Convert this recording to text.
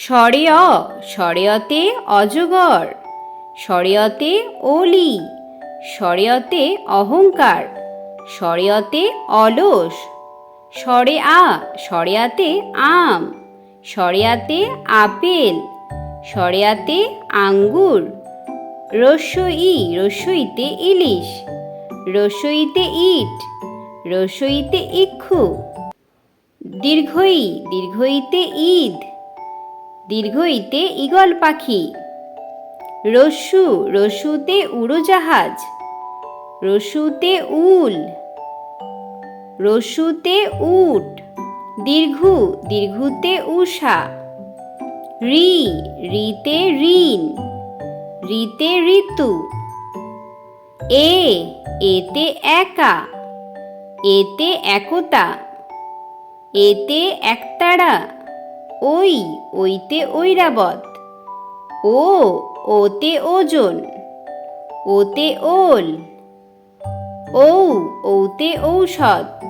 স্বরে অ অজগর স্বরেয়তে অলি স্বরেয়তে অহংকার স্বরেয়তে অলস স্বরে আ স্বরেয়াতে আম স্বরেয়াতে আপেল স্বরেয়াতে আঙ্গুর রস্যই রস্যইতে ইলিশ, রসইতে ইট, রসইতে ইক্ষু, দীর্ঘই, দীর্ঘইতে ঈদ দীর্ঘইতে ঈগল পাখি। রস্যু রস্যুতে উড়োজাহাজ। রস্যুতে উল। রস্যুতে উট। দীর্ঘ, দীর্ঘুতে উষা। রি, রিতে ঋণ। রিতে ঋতু। এ, এতে একা। এতে একতা। এতে একতারা। ওই ওইতে ঐরাবত। ও ওতে ওজন। ওতে ওল। ঔ ঔতে ঔষধ।